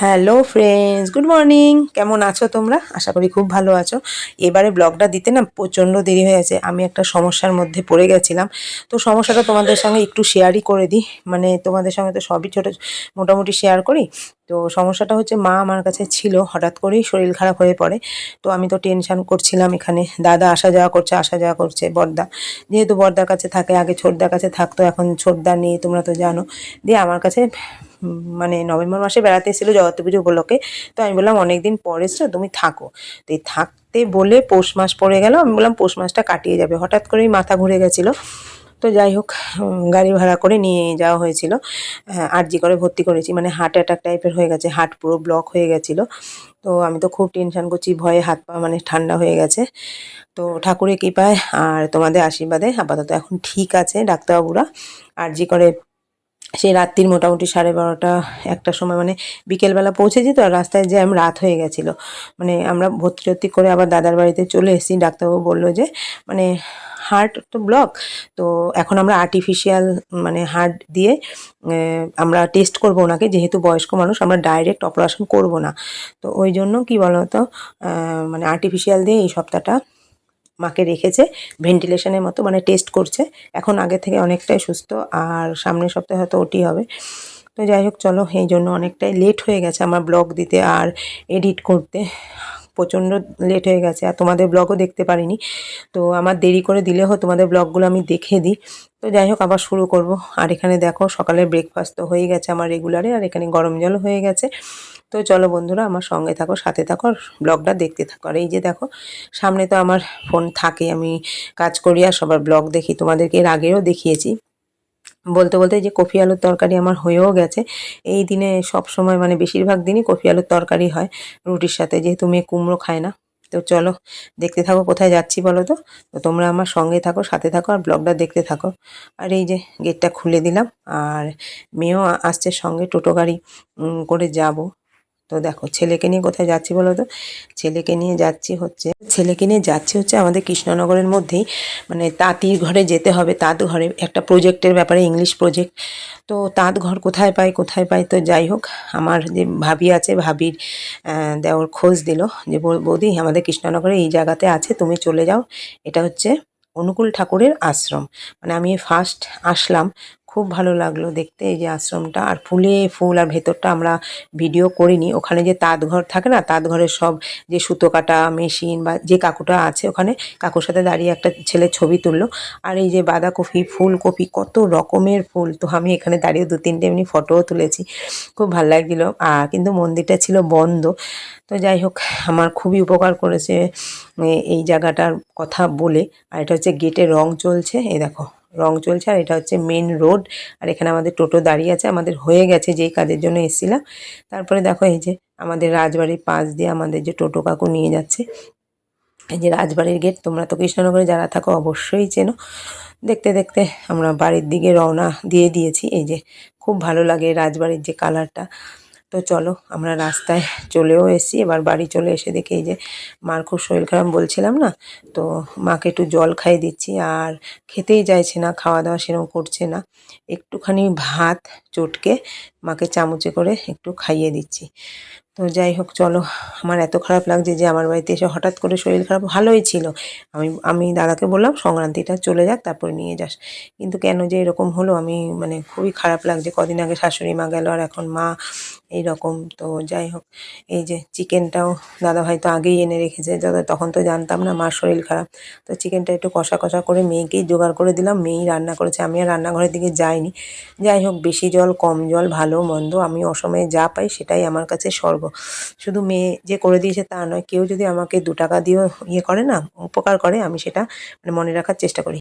Hello friends good morning কেমন আছো তোমরা? আশা করি খুব ভালো আছো। এবারে ব্লগটা দিতে না প্রচণ্ড দেরি হয়ে গেছে। আমি একটা সমস্যার মধ্যে পড়ে গেছিলাম। তো সমস্যাটা তোমাদের সঙ্গে একটু শেয়ারই করে দিই। মানে তোমাদের সঙ্গে তো সবই ছোটো, মোটামুটি শেয়ার করি। তো সমস্যাটা হচ্ছে মা আমার কাছে ছিল, হঠাৎ করেই শরীর খারাপ হয়ে পড়ে। তো আমি তো টেনশান করছিলাম এখানে। দাদা আসা যাওয়া করছে, আসা যাওয়া করছে, বর্দা। যেহেতু বর্দার কাছে থাকে, আগে ছোটদার কাছে থাকতো, এখন ছোটদা নেই, তোমরা তো জানো। দিয়ে আমার কাছে মানে নভেম্বর মাসে বেড়াতে এসেছিল জগত্রী পুজো উপলক্ষে। তো আমি বললাম, অনেকদিন পরে এসছো, তুমি থাকো। তো এই থাকতে বলে পৌষ মাস পড়ে গেল, আমি বললাম, পৌষ মাসটা কাটিয়ে যাবে। হঠাৎ করেই মাথা ঘুরে গেছিল। তো যাই হোক গাড়ি ভাড়া করে নিয়ে যাওয়া হয়েছিল। আরজি করে ভর্তি করেছি মানে হার্ট অ্যাটাক টাইপের হয়ে গেছে হার্ট পুরো ব্লক হয়ে গেছিল। তো আমি তো খুব টেনশান করছি, ভয়ে হাত পা মানে ঠান্ডা হয়ে গেছে। তো ঠাকুরের কৃপায় আর তোমাদের আশীর্বাদে আপাতত এখন ঠিক আছে ডাক্তারবাবুরা। আরজি করে সেই রাত্রির মোটামুটি সাড়ে বারোটা, একটার সময় মানে বিকেলবেলা পৌঁছে যেত আর রাস্তায় জ্যাম রাত হয়ে গেছিল। মানে আমরা ভর্তি টর্তি করে আবার দাদার বাড়িতে চলে এসেছি। ডাক্তারবাবু বলল যে মানে হার্ট তো ব্লক, তো এখন আমরা আর্টিফিশিয়াল মানে হার্ট দিয়ে আমরা টেস্ট করব ওনাকে। যেহেতু বয়স্ক মানুষ, আমরা ডাইরেক্ট অপারেশন করব না। তো ওই জন্য কি বলতো মানে আর্টিফিশিয়াল দিয়ে এই সপ্তাহটা মাকে রেখেছে ভেন্টিলেশনের মতো মানে টেস্ট করছে। এখন আগে থেকে অনেকটাই সুস্থ, আর সামনের সপ্তাহে হয়তো ওটি হবে। তো যাই হোক, চলো, এই জন্য অনেকটাই লেট হয়ে গেছে আমার ব্লগ দিতে আর এডিট করতে। প্রচণ্ড লেট হয়ে গেছে আর তোমাদের ব্লগও দেখতে পারিনি। তো আমার দেরি করে দিলেও তোমাদের ব্লগগুলো আমি দেখে দিই। তো যাই হোক, আবার শুরু করব। আর এখানে দেখো সকালের ব্রেকফাস্ট তো হয়ে গেছে আমার রেগুলারে আর এখানে গরম জল হয়ে গেছে। তো চলো বন্ধুরা, আমার সঙ্গে থাকো, সাথে থাকো ব্লগটা দেখতে থাকো। আর এই যে দেখো, সামনে তো আমার ফোন থাকে, আমি কাজ করি আর সবার ব্লগ দেখি। তোমাদেরকে এর আগেও দেখিয়েছি। বলতে বলতে যে কফি আলুর তরকারি আমার হয়েও গেছে। এই দিনে সব সময় মানে বেশিরভাগ দিনই কফি আলুর তরকারি হয় রুটির সাথে, যেহেতু মেয়ে কুমড়ো খায় না। তো চলো, দেখতে থাকো কোথায় যাচ্ছি বলো তো? তো তোমরা আমার সঙ্গে থাকো, সাথে থাকো আর ব্লগটা দেখতে থাকো। আর এই যে গেটটা খুলে দিলাম, আর মেয়েও আসছে সঙ্গে টোটো গাড়ি করে যাব। তো দেখো, ছেলেকে নিয়ে কোথায় যাচ্ছি বলো তো? ছেলেকে নিয়ে যাচ্ছি হচ্ছে, ছেলেকে নিয়ে যাচ্ছি হচ্ছে আমাদের কৃষ্ণনগরের মধ্যেই। মানে তাঁতির ঘরে যেতে হবে, তাঁত ঘরে। একটা প্রজেক্টের ব্যাপারে ইংলিশ প্রজেক্ট তো তাঁত ঘর কোথায় পাই কোথায় পাই? তো যাই হোক, আমার যে ভাবি আছে, ভাবির দেওর খোঁজ দিল যে বৌদি, আমাদের কৃষ্ণনগরে এই জায়গাতে আছে, তুমি চলে যাও। এটা হচ্ছে অনুকূল ঠাকুরের আশ্রম। মানে আমি ফার্স্ট আসলাম খুব ভালো লাগল দেখতে, এই যে আশ্রমটা। আর ফুলে, ফুল আর ভেতরটা আমরা ভিডিও করিনি। ওখানে যে তাঁত ঘর থাকে না তাঁত ঘরের সব যে সুতো কাটা মেশিন বা যে কাকুটা আছে, ওখানে কাকুর সাথে দাঁড়িয়ে একটা ছেলে ছবি তুললো। আর এই যে বাঁধাকপি, ফুলকপি, কত রকমের ফুল। তো আমি এখানে দাঁড়িয়ে দু তিনটে এমনি ফটোও তুলেছি। খুব ভালো লাগছিল। আর কিন্তু মন্দিরটা ছিল বন্ধ। তো যাই হোক, আমার খুবই উপকার করেছে এই জায়গাটার কথা বলে। আর এটা হচ্ছে গেটে রং চলছে। এই দেখো। রং চলছে, আর এটা হচ্ছে মেন রোড আর এখানে আমাদের টোটো দাঁড়িয়ে আছে, আমাদের হয়ে গেছে যেই কাজের জন্য এসেছিলাম। তারপরে দেখো এই যে আমাদের রাজবাড়ির পাশ দিয়ে আমাদের যে টোটো কাকু নিয়ে যাচ্ছে, এই যে রাজবাড়ির গেট তোমরা তো কৃষ্ণনগরে যারা থাকো অবশ্যই চেনো। দেখতে দেখতে আমরা বাড়ির দিকে রওনা দিয়ে দিয়েছি, এই যে খুব ভালো লাগে রাজবাড়ির যে কালারটা তো চলো, আমরা রাস্তায় চলেও এসেছি। এবার বাড়ি চলে এসে দেখি এই যে মার খুব শরীর খারাপ বলছিলাম না? তো মাকে একটু জল খাই দিচ্ছি আর খেতেই চাইছে না খাওয়া দাওয়া সেরকম করছে না। একটুখানি ভাত, চটকে মাকে চামচে করে একটু খাইয়ে দিচ্ছি। তো যাই হোক, চলো। আমার এত খারাপ লাগছে যে আমার বাড়িতে এসে হঠাৎ করে শরীর খারাপ ভালোই ছিল। আমি আমি দাদাকে বললাম, সংক্রান্তিটা চলে যাক, তারপরে নিয়ে যাস। কিন্তু কেন যে এরকম হলো, আমি মানে খুবই খারাপ লাগছে। কদিন আগে শাশুড়ি মা গেল, আর এখন মা এই রকম তো যাই হোক, এই যে চিকেনটাও দাদা ভাই তো আগেই এনে রেখেছে। দাদা, তখন তো জানতাম না মার শরীর খারাপ। তো চিকেনটা একটু কষা কষা করে মেয়েকেই জোগাড় করে দিলাম। মেয়েই রান্না করেছে। আমি আর রান্নাঘরের দিকে যাইনি। যাই হোক, বেশি জল, কম জল, ভালো, মন্দ, আমি অসময়ে যা পাই সেটাই আমার কাছে স্বর্গ শুধু মেয়ে যে করে দিয়েছে তা নয়, কেউ যদি আমাকে দু টাকা দিয়েও ইয়ে করে না, উপকার করে, আমি সেটা মানে মনে রাখার চেষ্টা করি।